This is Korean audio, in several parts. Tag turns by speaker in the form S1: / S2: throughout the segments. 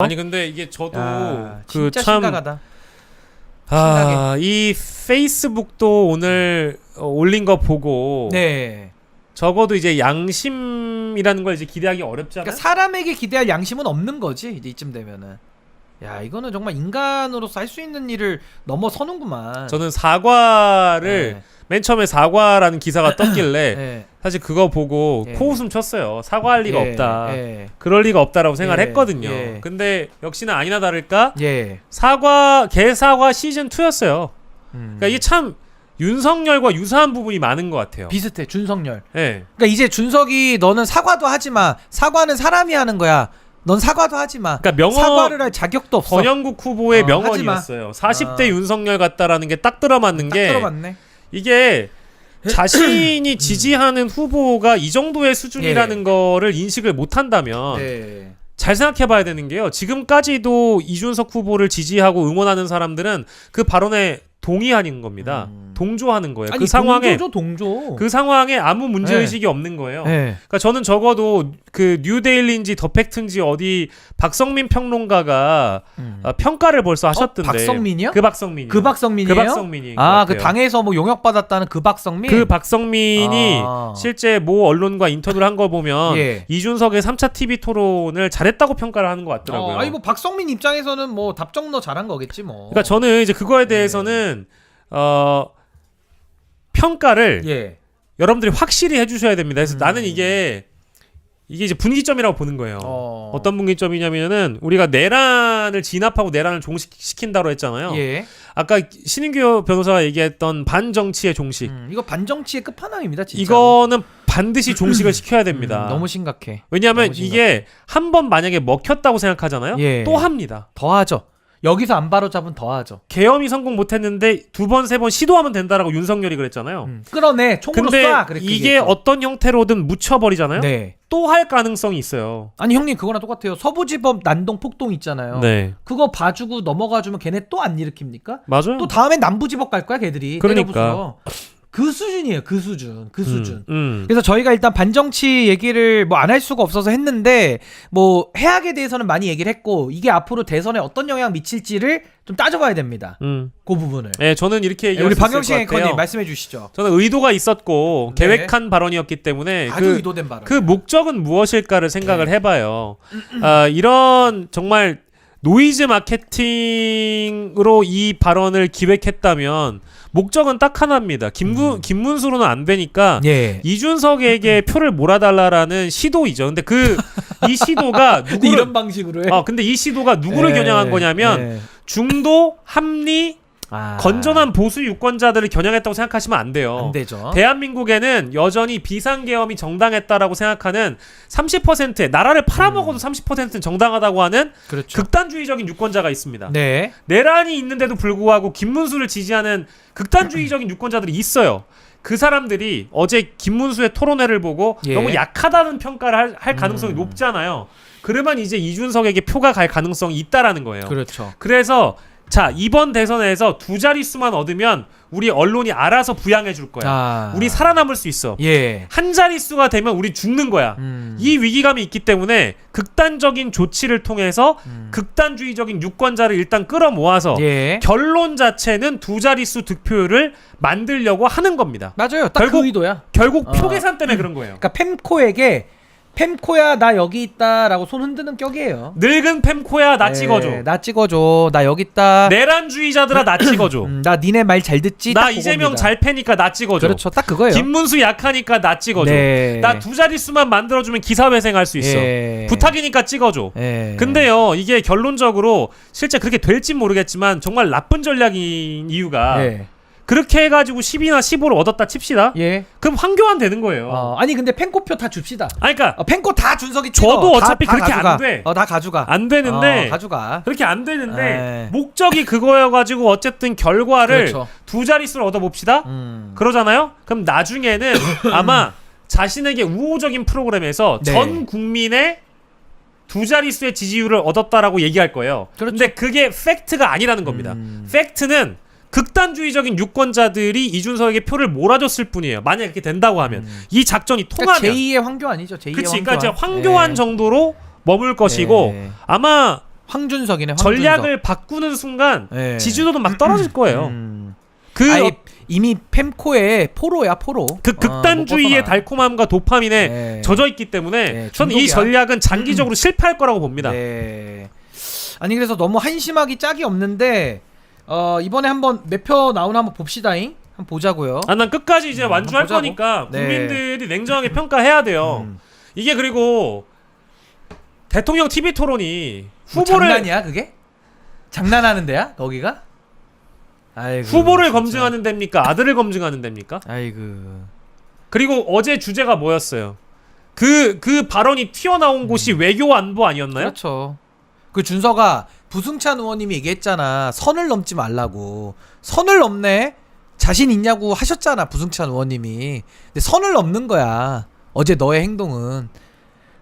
S1: 아니 근데 이게 저도
S2: 야,
S1: 그
S2: 진짜
S1: 참
S2: 심각하다.
S1: 아, 이 페이스북도 오늘 어, 올린 거 보고
S2: 네.
S1: 적어도 이제 양심이라는 걸 이제 기대하기 어렵잖아요.
S2: 그러니까 사람에게 기대할 양심은 없는 거지 이제 이쯤 되면은. 야 이거는 정말 인간으로서 할 수 있는 일을 넘어서는구만.
S1: 저는 사과를
S2: 네.
S1: 맨 처음에 사과라는 기사가 떴길래
S2: 네.
S1: 사실 그거 보고
S2: 예.
S1: 코웃음 쳤어요. 사과할 리가
S2: 예,
S1: 없다.
S2: 예.
S1: 그럴 리가 없다라고 생각을
S2: 예,
S1: 했거든요.
S2: 예.
S1: 근데 역시나 아니나 다를까
S2: 예.
S1: 사과 개사과 시즌 2였어요.
S2: 음.
S1: 그러니까 이게 참 윤석열과 유사한 부분이 많은 것 같아요.
S2: 비슷해 준석열.
S1: 예.
S2: 그러니까 이제 준석이 너는 사과도 하지 마. 사과는 사람이 하는 거야. 넌 사과도 하지 마.
S1: 그러니까 명언
S2: 사과를 할 자격도 없어.
S1: 권영국 후보의
S2: 어,
S1: 명언이었어요. 40대
S2: 아.
S1: 윤석열 같다라는 게 딱 들어맞는
S2: 딱
S1: 게
S2: 들어봤네.
S1: 이게 자신이 지지하는 후보가 이 정도의 수준이라는
S2: 예.
S1: 거를 인식을 못 한다면
S2: 네.
S1: 잘 생각해 봐야 되는 게요. 지금까지도 이준석 후보를 지지하고 응원하는 사람들은 그 발언에 동의하는 겁니다.
S2: 음.
S1: 동조하는 거예요.
S2: 아니
S1: 그 상황에
S2: 동조죠 동조.
S1: 그 상황에 아무 문제
S2: 네.
S1: 의식이 없는 거예요.
S2: 네.
S1: 그러니까 저는 적어도 그 뉴데일리인지 더 팩트인지 어디 박성민 평론가가
S2: 음.
S1: 아, 평가를 벌써 하셨던데.
S2: 어? 박성민이요?
S1: 그 박성민이.
S2: 그 박성민이에요?
S1: 그 박성민이.
S2: 아, 그 당에서 뭐 용역 받았다는 그 박성민.
S1: 그 박성민이
S2: 아.
S1: 실제 모 언론과 인터뷰를 한 걸 보면
S2: 예.
S1: 이준석의 3차 TV 토론을 잘했다고 평가를 하는 것 같더라고요.
S2: 어, 아니 뭐 박성민 입장에서는 뭐 답정너 잘한 거겠지 뭐.
S1: 그러니까 저는 이제 그거에 대해서는 어 평가를
S2: 예.
S1: 여러분들이 확실히 해주셔야 됩니다. 그래서
S2: 음.
S1: 나는 이게 이게 이제 분기점이라고 보는 거예요.
S2: 어.
S1: 어. 떤 분기점이냐면은 우리가 내란을 진압하고 내란을 종식시킨다고 했잖아요.
S2: 예.
S1: 아까 신인규 변호사가 얘기했던 반정치의 종식.
S2: 음, 이거 반정치의 끝판왕입니다, 진짜.
S1: 이거는 반드시 종식을 시켜야 됩니다.
S2: 음, 너무 심각해.
S1: 왜냐하면
S2: 너무
S1: 이게 한 번 만약에 먹혔다고 생각하잖아요.
S2: 예.
S1: 또 합니다.
S2: 더 하죠. 여기서 안 바로 잡은 더 하죠.
S1: 계엄이 성공 못했는데 두 번 세 번 시도하면 된다라고 윤석열이 그랬잖아요.
S2: 음. 끌어내 총으로
S1: 근데
S2: 쏴.
S1: 이게
S2: 얘기했죠.
S1: 어떤 형태로든 묻혀버리잖아요.
S2: 네.
S1: 또 할 가능성이 있어요.
S2: 아니 형님 그거랑 똑같아요. 서부지법 난동 폭동 있잖아요.
S1: 네,
S2: 그거 봐주고 넘어가주면 걔네 또 안 일으킵니까?
S1: 맞아요.
S2: 또 다음엔 남부지법 갈 거야 걔들이.
S1: 그러니까.
S2: 때려 부숴. 그 수준이에요. 그 수준. 그 수준.
S1: 음, 음.
S2: 그래서 저희가 일단 반정치 얘기를 뭐 안 할 수가 없어서 했는데 뭐 해악에 대해서는 많이 얘기를 했고 이게 앞으로 대선에 어떤 영향 미칠지를 좀 따져봐야 됩니다.
S1: 음.
S2: 그 부분을.
S1: 네, 저는 이렇게
S2: 네,
S1: 얘기할
S2: 우리
S1: 수 있을 같아요.
S2: 앵커님 말씀해 주시죠.
S1: 저는 의도가 있었고
S2: 네.
S1: 계획한 발언이었기 때문에
S2: 아주
S1: 그,
S2: 의도된 발언.
S1: 그 목적은 무엇일까를 생각을
S2: 네.
S1: 해봐요. 아, 이런 정말 노이즈 마케팅으로 이 발언을 기획했다면 목적은 딱 하나입니다. 김구, 김문수로는 안 되니까
S2: 예.
S1: 이준석에게 표를 몰아달라라는 시도이죠. 근데 그 이 시도가 누구를
S2: 이런 방식으로 해.
S1: 아 근데 이 시도가 누구를
S2: 예,
S1: 겨냥한 거냐면
S2: 예.
S1: 중도 합리
S2: 아,
S1: 건전한 보수 유권자들을 겨냥했다고 생각하시면 안 돼요.
S2: 안 되죠.
S1: 대한민국에는 여전히 비상계엄이 정당했다라고 생각하는 30%의 나라를 팔아먹어도 30%는 정당하다고 하는
S2: 그렇죠.
S1: 극단주의적인 유권자가 있습니다.
S2: 네.
S1: 내란이 있는데도 불구하고 김문수를 지지하는 극단주의적인 유권자들이 있어요. 그 사람들이 어제 김문수의 토론회를 보고
S2: 예.
S1: 너무 약하다는 평가를 할, 할 가능성이
S2: 음.
S1: 높잖아요. 그러면 이제 이준석에게 표가 갈 가능성이 있다라는 거예요.
S2: 그렇죠.
S1: 그래서 자 이번 대선에서 두 자릿수만 얻으면 우리 언론이 알아서 부양해 줄 거야.
S2: 아.
S1: 우리 살아남을 수 있어.
S2: 예.
S1: 한 자릿수가 되면 우리 죽는 거야.
S2: 음.
S1: 이 위기감이 있기 때문에 극단적인 조치를 통해서
S2: 음.
S1: 극단주의적인 유권자를 일단 끌어모아서
S2: 예.
S1: 결론 자체는 두 자릿수 득표율을 만들려고 하는 겁니다.
S2: 맞아요. 딱
S1: 결국-
S2: 그 의도야.
S1: 결국
S2: 어.
S1: 표 계산 때문에 그런 거예요.
S2: 그러니까 fem코에게 fem코야 나 여기 있다라고 손 흔드는 격이에요.
S1: 늙은 팸코야 나
S2: 예,
S1: 찍어줘.
S2: 나 찍어줘. 나 여기 있다.
S1: 내란주의자들아 나 찍어줘.
S2: 음, 나 니네 말 잘 듣지.
S1: 나
S2: 딱
S1: 이재명
S2: 그겁니다.
S1: 잘 패니까 나 찍어줘.
S2: 그렇죠. 딱 그거예요.
S1: 김문수 약하니까 나 찍어줘.
S2: 네.
S1: 나 두 자릿수만 만들어주면 기사회생할 수 있어.
S2: 예.
S1: 부탁이니까 찍어줘.
S2: 예.
S1: 근데요, 이게 결론적으로 실제 그렇게 될진 모르겠지만 정말 나쁜 전략인 이유가
S2: 예.
S1: 그렇게 해가지고 10이나 15를 얻었다 칩시다.
S2: 예.
S1: 그럼 황교안 되는 거예요.
S2: 어, 아니 근데 펜코표 다 줍시다.
S1: 아니, 그러니까
S2: 어, 펜코 다 준석이 찍어.
S1: 저도
S2: 다-
S1: 어차피
S2: 다
S1: 그렇게 안
S2: 가져가.
S1: 돼.
S2: 어, 다 가져가.
S1: 안 되는데
S2: 어, 가져가.
S1: 그렇게 안 되는데
S2: 에.
S1: 목적이 그거여가지고 어쨌든 결과를
S2: 그렇죠.
S1: 두 자릿수를 얻어봅시다.
S2: 음.
S1: 그러잖아요. 그럼 나중에는 아마 자신에게 우호적인 프로그램에서
S2: 네.
S1: 전 국민의 두 자릿수의 지지율을 얻었다라고 얘기할 거예요.
S2: 그렇죠.
S1: 근데 그게 팩트가 아니라는 겁니다.
S2: 음.
S1: 팩트는 극단주의적인 유권자들이 이준석에게 표를 몰아줬을 뿐이에요. 만약 이렇게 된다고 하면 이 작전이
S2: 그러니까
S1: 통하면
S2: 제2의 황교안이죠. 제2의
S1: 그치,
S2: 황교안.
S1: 그러니까 이제 황교안
S2: 예.
S1: 정도로 머물 것이고
S2: 예.
S1: 아마
S2: 황준석이네. 황준석.
S1: 전략을 바꾸는 순간
S2: 예.
S1: 지지도도 막 떨어질 거예요.
S2: 음.
S1: 그,
S2: 아예
S1: 어,
S2: 이미 팸코의 포로야 포로.
S1: 그
S2: 어, 못
S1: 극단주의의
S2: 벗어나.
S1: 달콤함과 도파민에
S2: 네.
S1: 젖어 있기 때문에
S2: 네,
S1: 저는 이. 전략은 장기적으로 실패할 거라고 봅니다.
S2: 네. 아니 그래서 너무 한심하기 짝이 없는데 어 이번에 한번 몇표 나오나 한번 봅시다잉. 한번 보자고요.
S1: 아, 난 끝까지 이제
S2: 음,
S1: 완주할
S2: 보자고.
S1: 거니까
S2: 네.
S1: 국민들이 냉정하게 평가해야 돼요.
S2: 음.
S1: 이게 그리고 대통령 TV 토론이
S2: 뭐
S1: 후보를
S2: 장난이야 그게? 장난하는 데야 거기가? 아이고.
S1: 후보를
S2: 진짜.
S1: 검증하는 데입니까? 아들을 검증하는 데입니까?
S2: 아이고.
S1: 그리고 어제 주제가 뭐였어요? 그, 그 발언이 튀어나온 곳이 외교 안보 아니었나요?
S2: 음. 그렇죠. 그 준서가 부승찬 의원님이 얘기했잖아. 선을 넘지 말라고. 선을 넘네. 자신 있냐고 하셨잖아. 부승찬 의원님이. 근데 선을 넘는 거야. 어제 너의 행동은.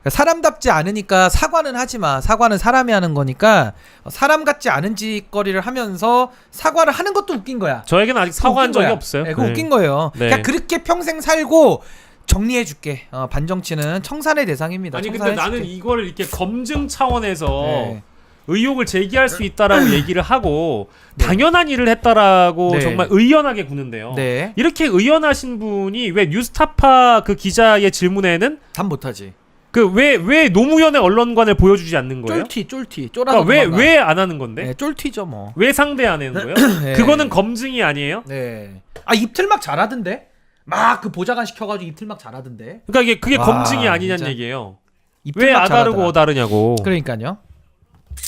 S2: 그러니까 사람답지 않으니까 사과는 하지 마. 사과는 사람이 하는 거니까 사람 같지 않은 짓거리를 하면서 사과를 하는 것도 웃긴 거야.
S1: 저에게는 아직 사과한 적이
S2: 거야.
S1: 없어요.
S2: 네, 그거
S1: 네.
S2: 웃긴 거예요.
S1: 네.
S2: 그냥 그렇게 평생 살고 정리해 줄게. 어, 반정치는 청산의 대상입니다.
S1: 아니 근데 나는
S2: 줄게.
S1: 이걸 이렇게 검증 차원에서
S2: 네.
S1: 의혹을 제기할 수 있다라고 얘기를 하고
S2: 네.
S1: 당연한 일을 했다라고
S2: 네.
S1: 정말 의연하게 구는데요.
S2: 네.
S1: 이렇게 의연하신 분이 왜 뉴스타파 그 기자의 질문에는
S2: 답 못하지.
S1: 그 왜 왜 노무현의 언론관을 보여주지 않는 거예요?
S2: 쫄티 쫄티 쫄아서
S1: 그러니까 왜왜 안 하는 건데?
S2: 네, 쫄티죠 뭐.
S1: 왜 상대 안 하는 거예요?
S2: 네.
S1: 그거는 검증이 아니에요?
S2: 네. 아 입틀막 잘하던데. 막 그 보좌관 시켜가지고 입틀막 잘하던데.
S1: 그러니까 이게 그게
S2: 와,
S1: 검증이 아니냐는
S2: 진짜.
S1: 얘기예요. 왜
S2: 입틀막
S1: 아다르고
S2: 잘하더라.
S1: 어다르냐고.
S2: 그러니까요.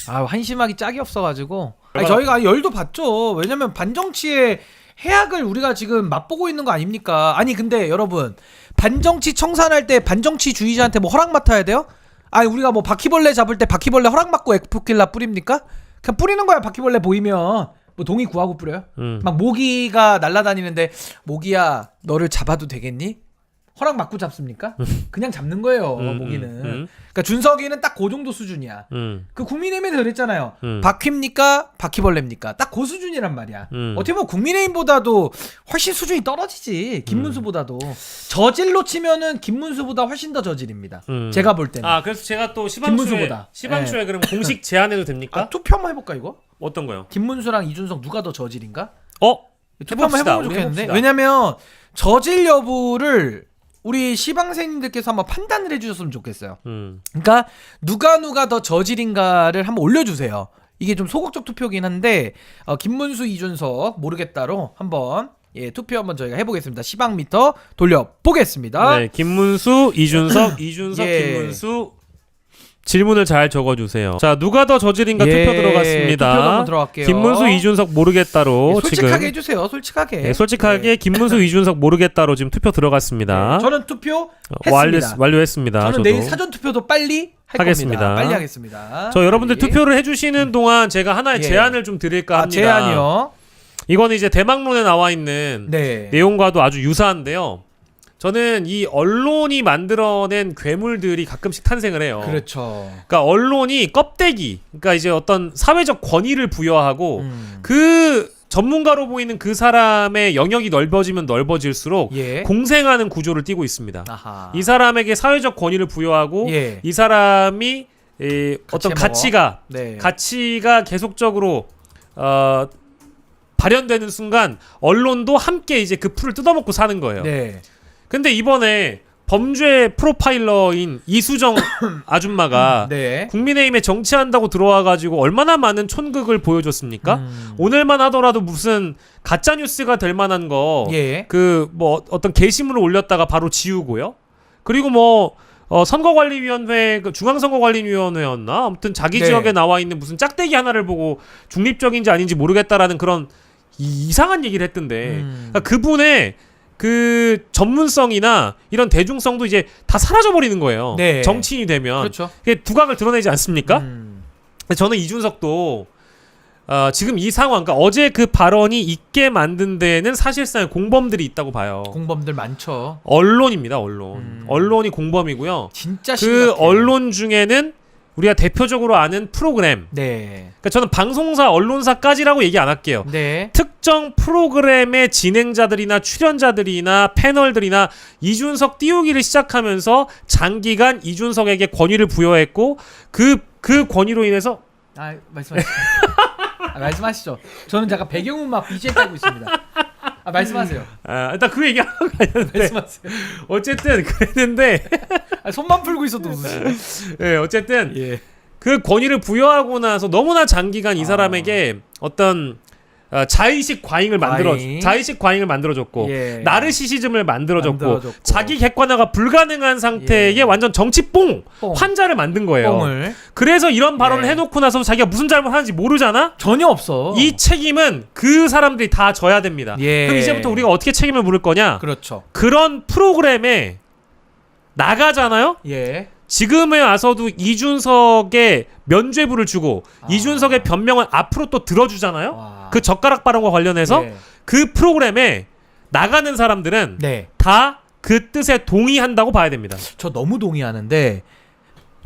S2: 아 한심하기 짝이 없어가지고. 아니,
S1: 얼마나-
S2: 저희가 열도 봤죠. 왜냐면 반정치의 해악을 우리가 지금 맛보고 있는 거 아닙니까? 아니 근데 여러분 반정치 청산할 때 반정치주의자한테 뭐 허락 맡아야 돼요? 아니 우리가 뭐 바퀴벌레 잡을 때 바퀴벌레 허락 받고 에프킬라 뿌립니까? 그냥 뿌리는 거야 바퀴벌레 보이면 뭐 동의 구하고 뿌려요?
S1: 음.
S2: 막 모기가 날아다니는데 모기야 너를 잡아도 되겠니? 허락 받고 잡습니까? 그냥 잡는 거예요
S1: 음,
S2: 모기는.
S1: 음, 음.
S2: 그러니까 준석이는 딱 그 정도 수준이야.
S1: 음.
S2: 그 국민의힘에서 그랬잖아요.
S1: 음.
S2: 바퀴입니까? 바퀴벌레입니까? 딱 그 수준이란 말이야.
S1: 음.
S2: 어떻게 보면 국민의힘보다도 훨씬 수준이 떨어지지. 김문수보다도. 저질로 치면은 김문수보다 훨씬 더 저질입니다.
S1: 음.
S2: 제가 볼 때는.
S1: 아 그래서 제가 또 시방초에
S2: 김문수보다.
S1: 시방초에 그럼 공식 제안해도 됩니까?
S2: 아, 투표 한번 해볼까 이거?
S1: 어떤 거요?
S2: 김문수랑 이준석 누가 더 저질인가?
S1: 어?
S2: 투표 한번
S1: 해봅시다.
S2: 해보면
S1: 우리
S2: 좋겠는데
S1: 해봅시다.
S2: 왜냐면 저질 여부를 우리 시방생님들께서 한번 판단을 해주셨으면 좋겠어요.
S1: 음.
S2: 그러니까 누가 누가 더 저질인가를 한번 올려주세요. 이게 좀 소극적 투표긴 한데 어, 김문수 이준석 모르겠다로 한번 예 투표 한번 저희가 해보겠습니다. 시방 미터 돌려 보겠습니다.
S1: 네, 김문수, 이준석, 이준석,
S2: 예.
S1: 김문수 질문을 잘 적어주세요. 자, 누가 더 저질인가
S2: 예,
S1: 투표 들어갔습니다.
S2: 투표 한번 들어갈게요.
S1: 김문수, 이준석 모르겠다로
S2: 예, 솔직하게
S1: 지금
S2: 해주세요. 솔직하게.
S1: 네, 솔직하게 김문수, 이준석 모르겠다로 지금 투표 들어갔습니다.
S2: 네, 저는 투표
S1: 어, 완료,
S2: 했습니다.
S1: 완료했습니다.
S2: 저는
S1: 저도.
S2: 내일 사전 투표도 빨리 할
S1: 하겠습니다.
S2: 겁니다. 빨리 하겠습니다.
S1: 저 여러분들
S2: 빨리.
S1: 투표를 해주시는 동안 제가 하나의
S2: 예.
S1: 제안을 좀 드릴까
S2: 아,
S1: 합니다.
S2: 제안이요.
S1: 이거는 이제 대망론에 나와 있는
S2: 네.
S1: 내용과도 아주 유사한데요. 저는 이 언론이 만들어낸 괴물들이 가끔씩 탄생을 해요.
S2: 그렇죠.
S1: 그러니까 언론이 껍데기, 그러니까 이제 어떤 사회적 권위를 부여하고
S2: 음.
S1: 그 전문가로 보이는 그 사람의 영역이 넓어지면 넓어질수록
S2: 예.
S1: 공생하는 구조를 띠고 있습니다.
S2: 아하.
S1: 이 사람에게 사회적 권위를 부여하고
S2: 예.
S1: 이 사람이 에, 어떤
S2: 해먹어.
S1: 가치가
S2: 네.
S1: 가치가 계속적으로 어, 발현되는 순간 언론도 함께 이제 그 풀을 뜯어먹고 사는 거예요.
S2: 네.
S1: 근데 이번에 범죄 프로파일러인 이수정 아줌마가
S2: 네.
S1: 국민의힘에 정치한다고 들어와가지고 얼마나 많은 촌극을 보여줬습니까?
S2: 음.
S1: 오늘만 하더라도 무슨 가짜 뉴스가 될 만한 거
S2: 예.
S1: 그 뭐 어떤 게시물을 올렸다가 바로 지우고요. 그리고 뭐 어, 선거관리위원회 그 중앙선거관리위원회였나 아무튼 자기
S2: 네.
S1: 지역에 나와 있는 무슨 짝대기 하나를 보고 중립적인지 아닌지 모르겠다라는 그런 이, 상한 얘기를 했던데
S2: 음.
S1: 그러니까 그분의 그 전문성이나 이런 대중성도 이제 다 사라져 버리는 거예요.
S2: 네.
S1: 정치인이 되면
S2: 그렇죠.
S1: 그게 두각을 드러내지 않습니까?
S2: 음.
S1: 근데 저는 이준석도 어, 지금 이 상황, 그러니까 어제 그 발언이 있게 만든 데에는 사실상 공범들이 있다고 봐요.
S2: 공범들 많죠.
S1: 언론입니다, 언론.
S2: 음.
S1: 언론이 공범이고요.
S2: 진짜
S1: 그
S2: 심각해요.
S1: 언론 중에는 우리가 대표적으로 아는 프로그램.
S2: 네.
S1: 그러니까 저는 방송사, 언론사까지라고 얘기 안 할게요.
S2: 네.
S1: 특정 프로그램의 진행자들이나 출연자들이나 패널들이나 이준석 띄우기를 시작하면서 장기간 이준석에게 권위를 부여했고 그그 권위로 인해서
S2: 아 말씀하시죠. 아, 말씀하시죠. 저는 잠깐 배경음악 BGM 깔고 있습니다. 아 말씀하세요.
S1: 아, 일단 그 얘기하는 거 아니었는데
S2: 말씀하세요.
S1: 어쨌든 그랬는데
S2: 아, 손만 풀고 있어도 웃으시네.
S1: 예, 어쨌든
S2: 예.
S1: 그 권위를 부여하고 나서 너무나 장기간 이
S2: 아.
S1: 사람에게 어떤 어, 자의식 과잉을 만들어
S2: 과잉.
S1: 자의식 과잉을 만들어줬고
S2: 예.
S1: 나르시시즘을 만들어줬고,
S2: 만들어줬고.
S1: 자기 객관화가 불가능한 상태의
S2: 예.
S1: 완전 정치뽕
S2: 뽕.
S1: 환자를 만든 거예요.
S2: 뽕을
S1: 그래서 이런 발언을
S2: 예.
S1: 해놓고 나서 자기가 무슨 잘못하는지 모르잖아.
S2: 전혀 없어.
S1: 이 책임은 그 사람들이 다 져야 됩니다.
S2: 예.
S1: 그럼 이제부터 우리가 어떻게 책임을 물을 거냐?
S2: 그렇죠.
S1: 그런 프로그램에 나가잖아요.
S2: 예.
S1: 지금에 와서도 이준석의 면죄부를 주고
S2: 아.
S1: 이준석의 변명은 앞으로 또 들어주잖아요.
S2: 와.
S1: 그 젓가락 발음과 관련해서
S2: 네.
S1: 그 프로그램에 나가는 사람들은
S2: 네.
S1: 다 그 뜻에 동의한다고 봐야 됩니다.
S2: 저 너무 동의하는데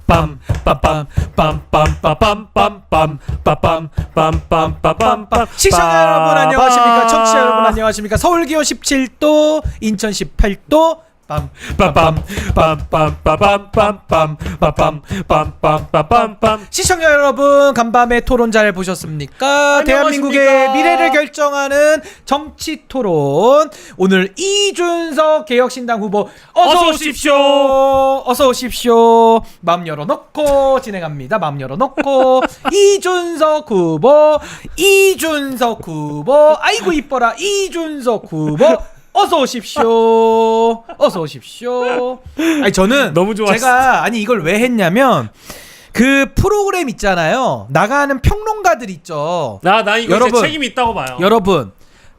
S1: 빰, 빰빰, 빰빰빰빰빰빰, 빰빰빰빰빰빰빰.
S2: 시청자 여러분 안녕하십니까? 청취자 여러분 안녕하십니까? 서울 기온 17도, 인천 18도, 시청자 여러분 간밤의 토론 잘 보셨습니까? 대한민국의 미래를 결정하는 정치 토론. 오늘 이준석 개혁신당 후보 어서 오십시오. 어서 오십시오. 마음 열어놓고 진행합니다. 마음 열어놓고. 이준석 후보 이준석 후보. 아이고 이뻐라. 이준석 후보. 어서 오십시오. 어서 오십시오. 아니 저는
S1: 너무 좋았어.
S2: 제가 아니 이걸 왜 했냐면 그 프로그램 있잖아요. 나가는 평론가들 있죠.
S1: 나, 나 이거
S2: 여러분,
S1: 책임이 있다고 봐요.
S2: 여러분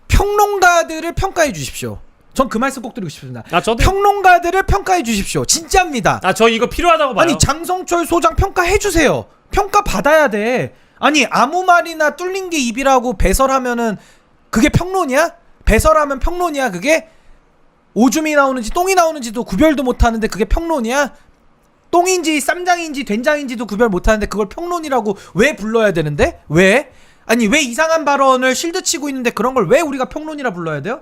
S2: 평론가들을 평가해 주십시오. 전 그 말씀 꼭 드리고 싶습니다.
S1: 아, 저도.
S2: 평론가들을 평가해 주십시오. 진짜입니다.
S1: 아, 저 이거 필요하다고 봐요.
S2: 아니 장성철 소장 평가해 주세요. 평가 받아야 돼. 아니 아무 말이나 뚫린 게 입이라고 배설하면은 그게 평론이야? 배설하면 평론이야 그게? 오줌이 나오는지 똥이 나오는지도 구별도 못 하는데 그게 평론이야? 똥인지 쌈장인지 된장인지도 구별 못 하는데 그걸 평론이라고 왜 불러야 되는데? 왜? 아니 왜 이상한 발언을 실드 치고 있는데 그런 걸 왜 우리가 평론이라 불러야 돼요?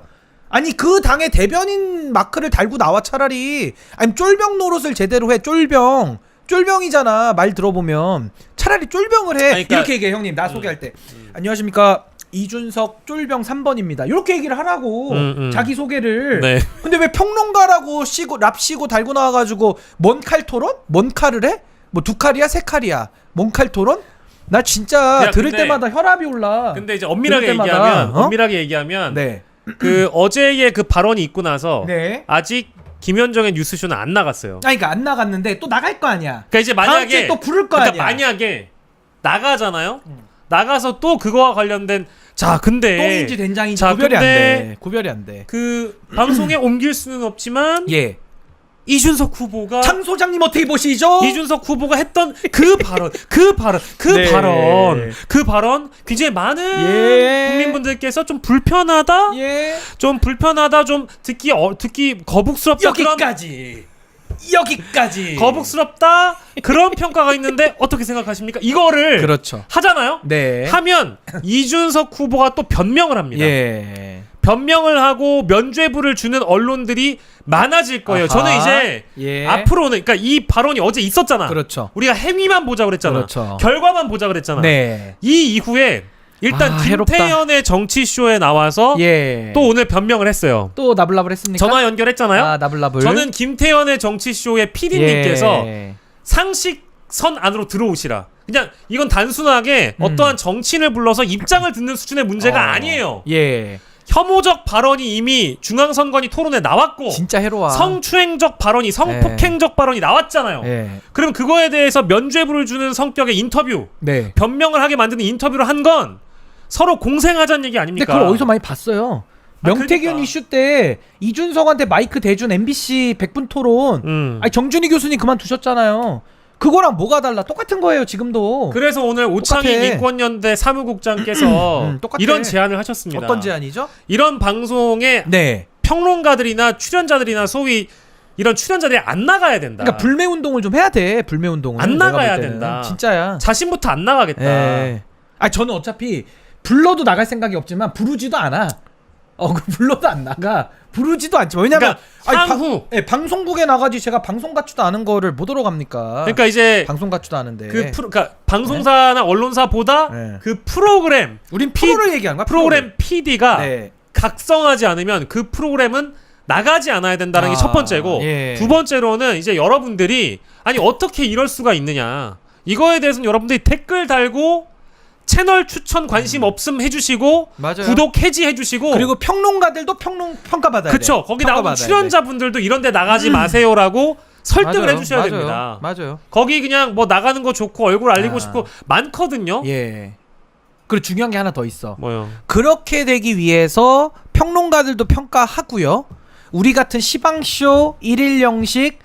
S2: 아니 그 당의 대변인 마크를 달고 나와 차라리 아니 쫄병 노릇을 제대로 해 쫄병 쫄병이잖아 말 들어보면 차라리 쫄병을 해
S1: 아니, 그러니까-
S2: 이렇게 얘기해 형님 나 소개할 때 안녕하십니까 이준석 쫄병 3번입니다 이렇게 얘기를 하라고
S1: 음, 음.
S2: 자기 소개를
S1: 네.
S2: 근데 왜 평론가라고 쉬고 랍 쉬고 달고 나와가지고 뭔 칼 토론? 뭔 칼을 해? 뭐 두 칼이야 세 칼이야? 뭔 칼 토론? 나 진짜
S1: 야,
S2: 들을
S1: 근데-
S2: 때마다 혈압이 올라.
S1: 근데 이제 엄밀하게
S2: 그럴 때마다,
S1: 얘기하면
S2: 어?
S1: 엄밀하게 얘기하면
S2: 네.
S1: 그 어제의 그 발언이 있고 나서
S2: 네.
S1: 아직 김현정의 뉴스쇼는 안 나갔어요.
S2: 아니 그러니까 안 나갔는데 또 나갈 거 아니야.
S1: 그러니까 이제
S2: 다음
S1: 만약에
S2: 주에 또 부를 거
S1: 그러니까
S2: 아니야.
S1: 만약에 나가잖아요.
S2: 음.
S1: 나가서 또 그거와 관련된 자 근데
S2: 똥인지 된장인지
S1: 자,
S2: 구별이 안
S1: 근데
S2: 돼. 구별이 안 돼.
S1: 그 방송에 옮길 수는 없지만
S2: 예.
S1: 이준석 후보가
S2: 장 소장님 어떻게 보시죠?
S1: 이준석 후보가 했던 그 발언, 그 발언, 그
S2: 네.
S1: 발언, 그 발언 굉장히 많은
S2: 예.
S1: 국민분들께서 좀 불편하다,
S2: 예.
S1: 좀 불편하다, 좀 듣기 어, 듣기 거북스럽다 그런
S2: 여기까지. 여기까지.
S1: 거북스럽다 그런 평가가 있는데 어떻게 생각하십니까? 이거를
S2: 그렇죠.
S1: 하잖아요.
S2: 네.
S1: 하면 이준석 후보가 또 변명을 합니다.
S2: 예.
S1: 변명을 하고 면죄부를 주는 언론들이 많아질 거예요.
S2: 아하.
S1: 저는 이제
S2: 예.
S1: 앞으로는 그러니까 이 발언이 어제 있었잖아.
S2: 그렇죠.
S1: 우리가 행위만 보자 그랬잖아.
S2: 그렇죠.
S1: 결과만 보자 그랬잖아.
S2: 네.
S1: 이 이후에 일단
S2: 아.
S1: 김태현의 정치쇼에 나와서
S2: 예.
S1: 또 오늘 변명을 했어요.
S2: 또 나불나불 했습니까?
S1: 전화 연결했잖아요.
S2: 아, 나불나불.
S1: 저는 김태현의 정치쇼의 PD님께서
S2: 예.
S1: 상식선 안으로 들어오시라. 그냥 이건 단순하게
S2: 음.
S1: 어떠한 정치인을 불러서 입장을 듣는 수준의 문제가
S2: 어.
S1: 아니에요.
S2: 예.
S1: 혐오적 발언이 이미 중앙선관위 토론에 나왔고
S2: 진짜 해로워.
S1: 성추행적 발언이 성폭행적 발언이 나왔잖아요.
S2: 예.
S1: 그럼 그거에 대해서 면죄부를 주는 성격의 인터뷰,
S2: 네.
S1: 변명을 하게 만드는 인터뷰를 한 건 서로 공생하자는 얘기
S2: 근데
S1: 아닙니까?
S2: 그걸 어디서 많이 봤어요?
S1: 아,
S2: 명태균
S1: 그러니까.
S2: 이슈 때 이준석한테 마이크 대준 MBC 100분 토론.
S1: 음.
S2: 아니 정준희 교수님 그만두셨잖아요. 그거랑 뭐가 달라? 똑같은 거예요, 지금도.
S1: 그래서 오늘 오창희
S2: 똑같아.
S1: 인권연대 사무국장께서
S2: 음, 똑같아.
S1: 이런 제안을 하셨습니다.
S2: 어떤 제안이죠?
S1: 이런 방송에
S2: 네.
S1: 평론가들이나 출연자들이나 소위 이런 출연자들이 안 나가야 된다.
S2: 그러니까 불매 운동을 좀 해야 돼. 불매 운동을.
S1: 안 나가야. 된다.
S2: 진짜야.
S1: 자신부터 안 나가겠다.
S2: 예. 아 저는 어차피 불러도 나갈 생각이 없지만 부르지도 않아. 어, 그 불러도 안 나가. 부르지도 않지만 왜냐면
S1: 그러니까
S2: 아니, 방-
S1: 향후
S2: 예, 방송국에 나가지 제가 방송 같지도 않은 거를 못 들어 갑니까?
S1: 그러니까 이제
S2: 방송 같지도 않은데.
S1: 그 프로 그러니까 방송사나 언론사보다
S2: 네.
S1: 그 프로그램
S2: 우린
S1: 피-
S2: 프로를 얘기하는 거야.
S1: 프로그램 PD가
S2: 네.
S1: 각성하지 않으면 그 프로그램은 나가지 않아야 된다는 게
S2: 아,
S1: 첫 번째고
S2: 예.
S1: 두 번째로는 이제 여러분들이 아니 어떻게 이럴 수가 있느냐 이거에 대해서는 여러분들이 댓글 달고 채널 추천 관심 없음 해주시고
S2: 음. 맞아요.
S1: 구독 해지 해주시고
S2: 그리고 평론가들도 평론 평가받아야 돼.
S1: 그쵸 거기 나오는
S2: 평가받아야
S1: 출연자분들도 이런데 나가지 마세요라고 설득을
S2: 맞아요.
S1: 해주셔야
S2: 맞아요.
S1: 됩니다.
S2: 맞아요.
S1: 거기 그냥 뭐 나가는 거 좋고 얼굴 알리고
S2: 아.
S1: 싶고 많거든요.
S2: 예. 그리고 중요한 게 하나 더 있어.
S1: 뭐요?
S2: 그렇게 되기 위해서 평론가들도 평가하고요. 우리 같은 시방쇼 일일 영식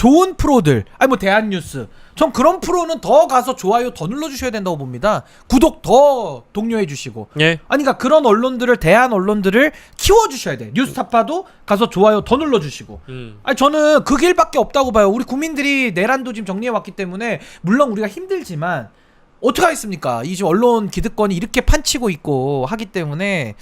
S2: 좋은 프로들 아니 뭐 대한뉴스 전 그런 프로는 더 가서 좋아요 더 눌러주셔야 된다고 봅니다 구독 더 독려해 주시고
S1: 예.
S2: 아니 그러니까 그런 언론들을 대한 언론들을 키워주셔야 돼 뉴스타파도 가서 좋아요 더 눌러주시고
S1: 음.
S2: 아니 저는 그 길밖에 없다고 봐요. 우리 국민들이 내란도 지금 정리해 왔기 때문에 물론 우리가 힘들지만 어떻게 하겠습니까? 이 지금 언론 기득권이 이렇게 판치고 있고 하기 때문에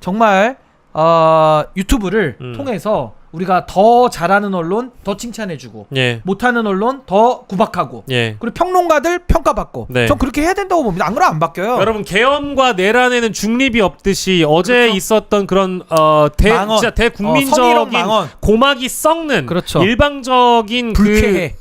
S2: 정말 어, 유튜브를
S1: 음.
S2: 통해서 우리가 더 잘하는 언론 더 칭찬해주고
S1: 예.
S2: 못하는 언론 더 구박하고
S1: 예.
S2: 그리고 평론가들 평가받고
S1: 네.
S2: 전 그렇게 해야 된다고 봅니다. 안 그러면 안 바뀌어요.
S1: 여러분 계엄과 내란에는 중립이 없듯이 어제
S2: 그렇죠.
S1: 있었던 그런 어 대
S2: 망언.
S1: 진짜
S2: 어,
S1: 대국민적인
S2: 망언.
S1: 고막이 썩는
S2: 그렇죠.
S1: 일방적인
S2: 불쾌해.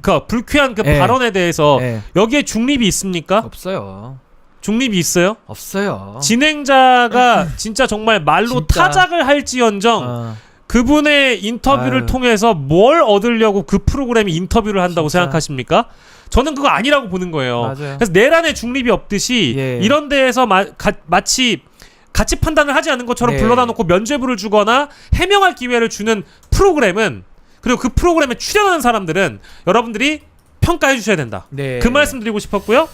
S1: 그, 그 불쾌한 그
S2: 예.
S1: 발언에 대해서
S2: 예.
S1: 여기에 중립이 있습니까?
S2: 없어요.
S1: 중립이 있어요?
S2: 없어요.
S1: 진행자가 진짜 정말 말로
S2: 진짜.
S1: 타작을 할지언정
S2: 어.
S1: 그분의 인터뷰를
S2: 아유.
S1: 통해서 뭘 얻으려고 그 프로그램이 인터뷰를 한다고
S2: 진짜.
S1: 생각하십니까? 저는 그거 아니라고 보는 거예요.
S2: 맞아요.
S1: 그래서 내란의 중립이 없듯이
S2: 예.
S1: 이런 데에서 마, 가, 마치 가치 판단을 하지 않은 것처럼
S2: 네.
S1: 불러다 놓고 면죄부를 주거나 해명할 기회를 주는 프로그램은 그리고 그 프로그램에 출연하는 사람들은 여러분들이 평가해 주셔야 된다.
S2: 네.
S1: 그 말씀 드리고 싶었고요.